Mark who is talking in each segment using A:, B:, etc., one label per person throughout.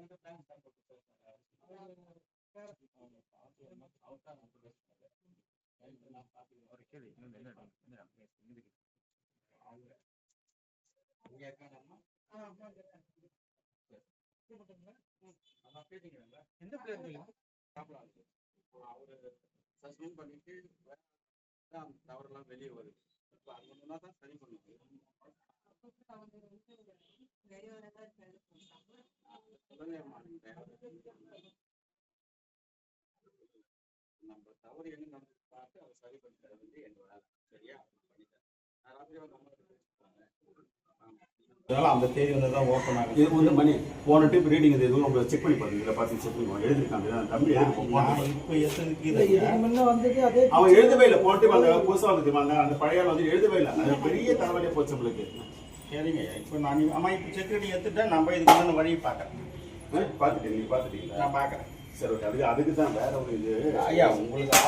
A: எந்த பிளேயர்
B: அவரு சஸ்பெண்ட் பண்ணிட்டு தான் தவறெல்லாம் வெளியே வருது இப்போ அது தான் சரி பண்ணுவோம் நம்ம தவறு என்ன நடந்தது பார்த்து அதை சரி பண்ணித்தர வந்து வேலை சரியா
C: அந்த தேதி வந்து தான் ஓப்பன் ஆகுது.
D: இது வந்து மணி போன ட்ரிப் ரீடிங் இது எதுவும் உங்களை செக் பண்ணி பாருங்க. இதில் பார்த்து செக் பண்ணி எழுதிருக்காங்க தம்பி எழுதி
C: நான் இப்போ எத்தனைக்கு இதை
E: முன்ன வந்துட்டு அதே
D: அவன் எழுதவே இல்லை. போன ட்ரிப் அந்த புதுசாக வந்து அந்த அந்த பழைய வந்து எழுதவே இல்லை. அது பெரிய தலைவலியாக போச்சு நம்மளுக்கு.
C: சரிங்க. இப்போ நான் அம்மா இப்போ செக்யூரிட்டி எடுத்துட்டேன் நம்ம இதுக்கு முன்ன வழியை பார்க்குறேன்
D: பார்த்துட்டீங்க நீங்கள் பார்த்துட்டீங்களா?
C: நான் பார்க்குறேன்.
D: சரி ஓகே அதுக்கு அதுக்கு தான் வேற ஒரு இது.
C: ஐயா உங்களுக்கு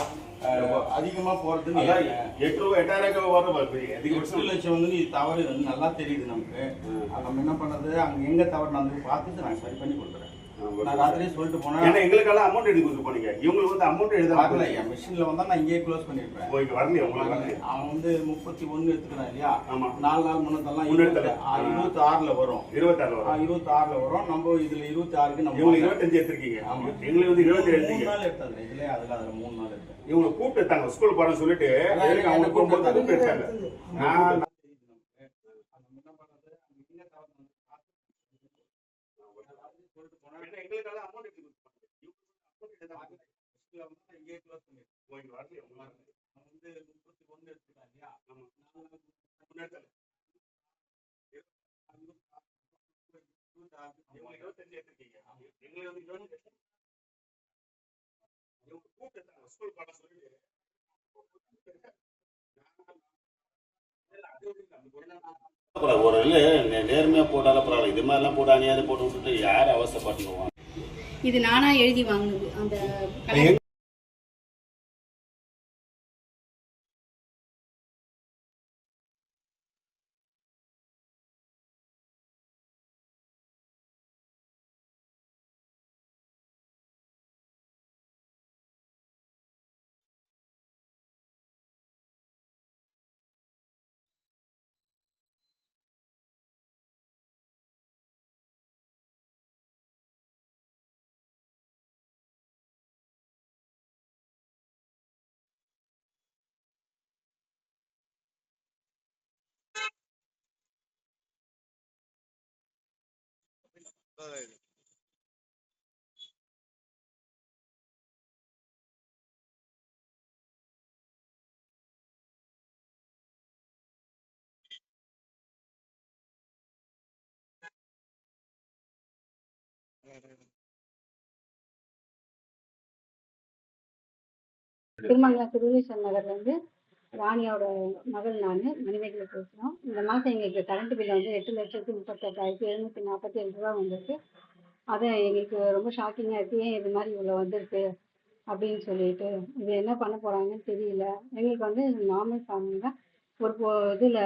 C: அதிகமாக
D: அதான் எட்டு ரூபா எட்டாயிரம் ரூபாய்
C: எட்டு
D: அதிகபட்சம்
C: லட்சம் வந்து இது தவறு நல்லா தெரியுது நமக்கு. நம்ம என்ன பண்ணுறது அங்கே எங்கே தவறு நடந்து பார்த்துட்டு நான் சரி பண்ணி கொடுக்குறேன். நான் ராத்திரியே சொல்லிட்டு
D: ஏன்னா
C: போனேன்
D: எங்களுக்கெல்லாம் அமௌண்ட் எழுதி கொடுத்து போனீங்க இவங்களுக்கு வந்து அமௌண்ட் எழுத
C: என் மிஷினில் வந்தால் நான் இங்கேயே க்ளோஸ் பண்ணியிருப்பேன்
D: ஓ இங்கே வரலையா? உங்களுக்கு
C: அவன் வந்து முப்பத்தி ஒன்று எடுத்துக்கிறான் இல்லையா?
D: ஆமா.
C: நாலு நாள் முன்னதெல்லாம். இருபத்தி ஆறில் வரும்.
D: இருபத்தாறு வரும்.
C: இருபத்தி ஆறுல வரும். நம்ம இதுல இருபத்தி ஆறுக்கு நம்ம
D: இவங்களுக்கு இருபத்தஞ்சு எடுத்திருக்கீங்க.
C: ஆமா.
D: எங்களுக்கு வந்து இருபத்தி
C: மூணு
D: எடுத்தீங்க
C: நாள் எடுத்தது இதுல அதுல அதுல மூணு நாள் எடுத்தேன்.
D: இவங்க கூப்பிட்டு எடுத்தாங்க. ஸ்கூல் போறேன்னு சொல்லிட்டு அவங்க கூப்பிட்டு எடுத்தாங்க. நான் ஏன்னா எங்களுக்கெல்லாம் amount எடுத்து கொடுத்தாங்க. இவங்களுக்கு amount எடுத்து
B: க்ளோஸ் வந்து முப்பத்தி ஒன்று இல்லையா?
D: முன்னாடி இருபத்தஞ்சு எடுத்திருக்கீங்க. வந்து இருபத்தஞ்சு இவங்க கூப்பிட்டு சொல்லிட்டு
F: ஒரு இல்லை நேர்மையாக போட்டாலும் பரவாயில்ல. இது மாதிரிலாம் போட்டு அநியாயம் போட்டு விட்டுட்டு யார் அவசரப்பட்டுக்குவாங்க
G: இது நானா எழுதி வாங்கினது. அந்த கலர் திருமங்கலம் திருவீஸ்வரர் நகர்ல இருந்து ராணியோட மகள் நான் மணிமேகலை பேசுகிறோம் இந்த மாதம் எங்களுக்கு கரண்ட் பில் வந்து எட்டு லட்சத்து முப்பத்தெட்டாயிரத்தி எழுநூற்றி நாற்பத்தி ஏழு ரூபா வந்திருக்கு. அதை எங்களுக்கு ரொம்ப ஷாக்கிங்காக இருக்குது ஏன் இது மாதிரி இவ்வளோ வந்திருக்கு அப்படின்னு சொல்லிட்டு. இது என்ன பண்ண போகிறாங்கன்னு தெரியல. எங்களுக்கு வந்து நார்மல் ஃபேமிலி தான். ஒரு இதில்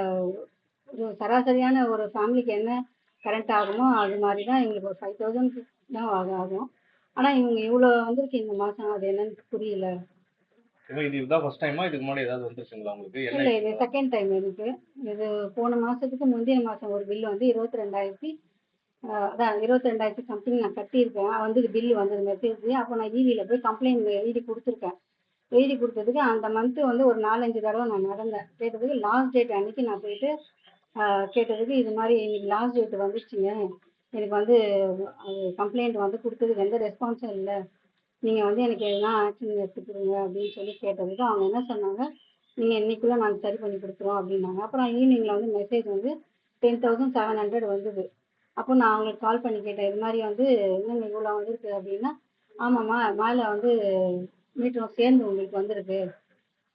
G: ஒரு சராசரியான ஒரு ஃபேமிலிக்கு என்ன கரண்ட் ஆகுமோ அது மாதிரி தான் எங்களுக்கு ஒரு ஃபைவ் தௌசண்ட் தான் ஆகும். ஆகும் ஆனால் இவங்க இவ்வளோ வந்திருக்கு இந்த மாதம் அது என்னன்னு புரியல.
A: இது இதுதான் ஃபர்ஸ்ட் டைமா இதுக்கு முன்னாடி ஏதாவது வந்துருச்சுங்களா உங்களுக்கு?
G: இல்லை இது செகண்ட் டைம் எனக்கு இது போன மாதத்துக்கு முந்தைய மாதம் ஒரு பில் வந்து இருபத்தி ரெண்டாயிரத்தி அதான் இருபத்தி ரெண்டாயிரத்தி சம்திங் நான் கட்டியிருக்கேன். வந்து பில்லு வந்தது மெசேஜ் அப்போ நான் ஈவியில் போய் கம்ப்ளைண்ட் எழுதி கொடுத்துருக்கேன். எழுதி கொடுத்ததுக்கு அந்த மந்த்து வந்து ஒரு நாலஞ்சு தடவை நான் நடந்தேன். கேட்டதுக்கு லாஸ்ட் டேட் அன்னைக்கு நான் போயிட்டு கேட்டதுக்கு இது மாதிரி இன்னைக்கு லாஸ்ட் டேட் வந்துருச்சுங்க. எனக்கு வந்து கம்ப்ளைண்ட் வந்து கொடுத்ததுக்கு எந்த ரெஸ்பான்ஸும் இல்லை. நீங்கள் வந்து எனக்கு எதுனா ஆக்ஷன் எடுத்துக்கிறீங்க அப்படின்னு சொல்லி கேட்டதுக்கு அவங்க என்ன சொன்னாங்க? நீங்கள் இன்றைக்குள்ளே நாங்கள் சரி பண்ணி கொடுத்துருவோம் அப்படின்னாங்க. அப்புறம் ஈவினிங்கில் வந்து மெசேஜ் வந்து டென் தௌசண்ட் செவன் ஹண்ட்ரட் வந்தது. அப்போ நான் அவங்களுக்கு கால் பண்ணி கேட்டேன் இது மாதிரி வந்து இன்னும் இவ்வளோ வந்திருக்கு அப்படின்னா ஆமாம்மா மேலே வந்து மீட்டரும் சேர்ந்து உங்களுக்கு வந்திருக்கு.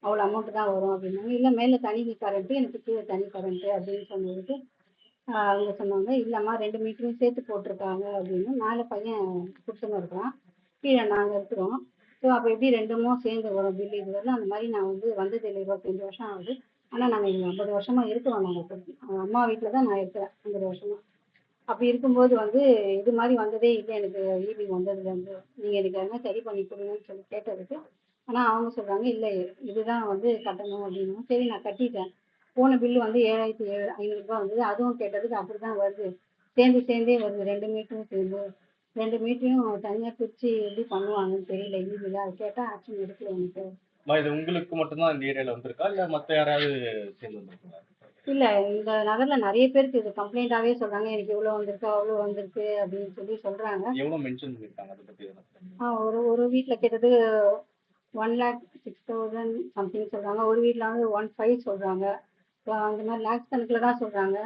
G: அவ்வளோ அமௌண்ட்டு தான் வரும் அப்படின்னாங்க. இல்லை மேலே தனி கரண்ட்டு எனக்கு கீழே தனி கரண்ட்டு அப்படின்னு சொன்னதுக்கு அவங்க சொன்னாங்க இல்லைம்மா ரெண்டு மீட்டரும் சேர்த்து போட்டிருக்காங்க அப்படின்னு. மேலே பையன் கொடுத்துன்னு இருக்கிறான் கீழே நாங்கள் இருக்கிறோம். ஸோ அப்போ எப்படி ரெண்டுமோ சேர்ந்து வரும் பில்லு இது வரலாம் அந்த மாதிரி நான் வந்து வந்தது இல்லை இருபத்தஞ்சி வருஷம் ஆகுது. ஆனால் நாங்கள் இங்கே ஐம்பது வருஷமாக இருக்கிறோம் நாங்கள் அம்மா வீட்டில் தான் நான் இருக்கிறேன் ஐம்பது வருஷமா. அப்படி இருக்கும்போது வந்து இது மாதிரி வந்ததே இல்லை. எனக்கு ஈபி வந்ததுலேருந்து. நீங்கள் எனக்கு எதனா சரி பண்ணி கொடுங்கன்னு சொல்லி கேட்டதுக்கு. ஆனால் அவங்க சொல்கிறாங்க இல்லை இதுதான் வந்து கட்டணும் அப்படின்னு சரி நான் கட்டிட்டேன். போன பில்லு வந்து ஏழாயிரத்தி ஏழு ஐநூறுரூபா வந்தது. அதுவும் கேட்டதுக்கு அப்படி தான் வருது. சேர்ந்து சேர்ந்தே வருது. ரெண்டு மீட்டரும் சேர்ந்து. ரெண்டு மீட்டரையும் தனியாக பிரித்து எப்படி பண்ணுவாங்கன்னு தெரியல. ஈபியில் அது கேட்டால் ஆக்ஷன் எடுக்கல எனக்கு.
A: இது உங்களுக்கு மட்டும்தான் இந்த வந்திருக்கா? இல்ல மத்த யாராவது சேர்ந்து வந்திருக்கீங்களா
G: இல்லை இந்த நகரில் நிறைய பேருக்கு இது கம்ப்ளைண்ட்டாகவே சொல்கிறாங்க எனக்கு இவ்வளோ வந்திருக்கு அவ்வளோ வந்திருக்கு அப்படின்னு சொல்லி சொல்கிறாங்க
A: எவ்வளவு மென்ஷன் பண்ணிருக்காங்க? அதை சொல்லுங்க.
G: ஆ ஒரு ஒரு வீட்டில் கேட்டது one lakh six thousand something சொல்கிறாங்க ஒரு வீட்டில் வந்து ஒன் ஃபைவ் சொல்கிறாங்க அந்த மாதிரி லேக்ஸ் கணக்கில் தான் சொல்கிறாங்க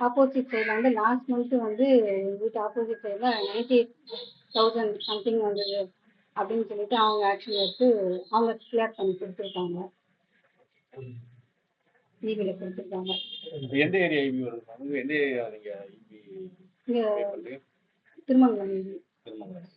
G: ஆப்போசிட் சைடில் வந்து லாஸ்ட் மந்த்து வந்து எங்கள் வீட்டு ஆப்போசிட் சைடில் நைன்டி தௌசண்ட் சம்திங் வந்தது அப்படின்னு சொல்லிட்டு அவங்க ஆக்ஷன் எடுத்து அவங்க கிளியர் பண்ணி கொடுத்துருக்காங்க. டிவியில் கொடுத்துருக்காங்க.
A: எந்த ஏரியா ஐபி வருது எந்த ஏரியா நீங்க ஐபி
G: இங்கே
A: பே பண்றீங்க?
G: திருமங்கலம்
A: திருமங்கலம்.